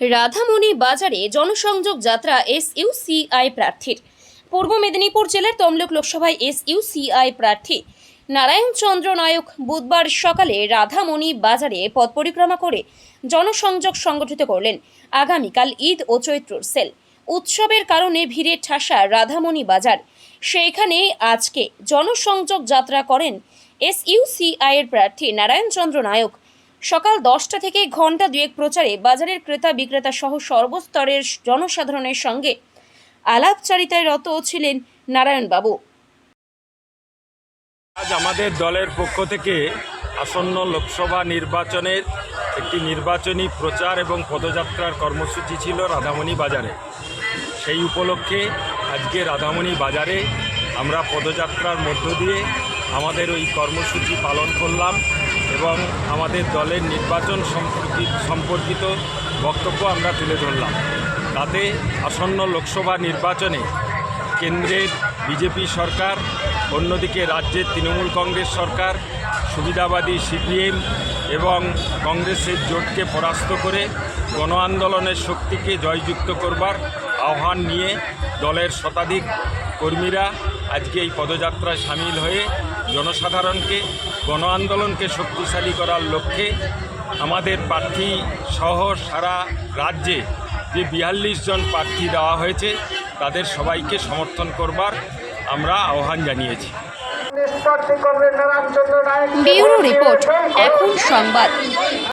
রাধামণি বাজারে জনসংযোগ যাত্রা এসইউসিআই প্রার্থীর। পূর্ব মেদিনীপুর জেলার তমলুক লোকসভায় এসইউসিআই প্রার্থী নারায়ণ চন্দ্র নায়ক বুধবার সকালে রাধামণি বাজারে পথ পরিক্রমা করে জনসংযোগ সংগঠিত করলেন। আগামীকাল ঈদ ও চৈত্রর সেল। উৎসবের কারণে ভিড়ে ঠাসা রাধামণি বাজার। সেখানে আজকে জনসংযোগ যাত্রা করেন এস এসইউসিআই এর প্রার্থী নারায়ণ চন্দ্র নায়ক। সকাল দশটা থেকে ঘণ্টা দুয়েক প্রচারে বাজারের ক্রেতা বিক্রেতা সহ সর্বস্তরের জনসাধারণের সঙ্গে আলাপচারিতায় রত ছিলেন নারায়ণবাবু। আজ আমাদের দলের পক্ষ থেকে আসন্ন লোকসভা নির্বাচনের একটি নির্বাচনী প্রচার এবং পদযাত্রার কর্মসূচি ছিল রাধামণি বাজারে। সেই উপলক্ষে আজকে রাধামণি বাজারে আমরা পদযাত্রার মধ্য দিয়ে আমাদের ওই কর্মসূচি পালন করলাম। এবং আমাদের দলের নির্বাচন সম্পর্কিত সম্পর্কিত বক্তব্য আমরা তুলে ধরলাম। তাতে আসন্ন লোকসভা নির্বাচনে কেন্দ্রের বিজেপি সরকার, অন্যদিকে রাজ্যের তৃণমূল কংগ্রেস সরকার, সুবিধাবাদী সিপিএম এবং কংগ্রেসের জোটকে পরাস্ত করে গণ আন্দোলনের শক্তিকে জয়যুক্ত করবার আহ্বান নিয়ে দলের শতাধিক কর্মীরা আজকে এই পদযাত্রায় সামিল হয়ে জনসাধারণকে গণ আন্দোলনকে শক্তিশালী করার লক্ষ্যে আমাদের প্রার্থী সহ সারা রাজ্যে যে বিয়াল্লিশ জন প্রার্থী দেওয়া হয়েছে তাদের সবাইকে সমর্থন করবার আমরা আহ্বান জানিয়েছি। ব্যুরো রিপোর্ট এখন সংবাদ।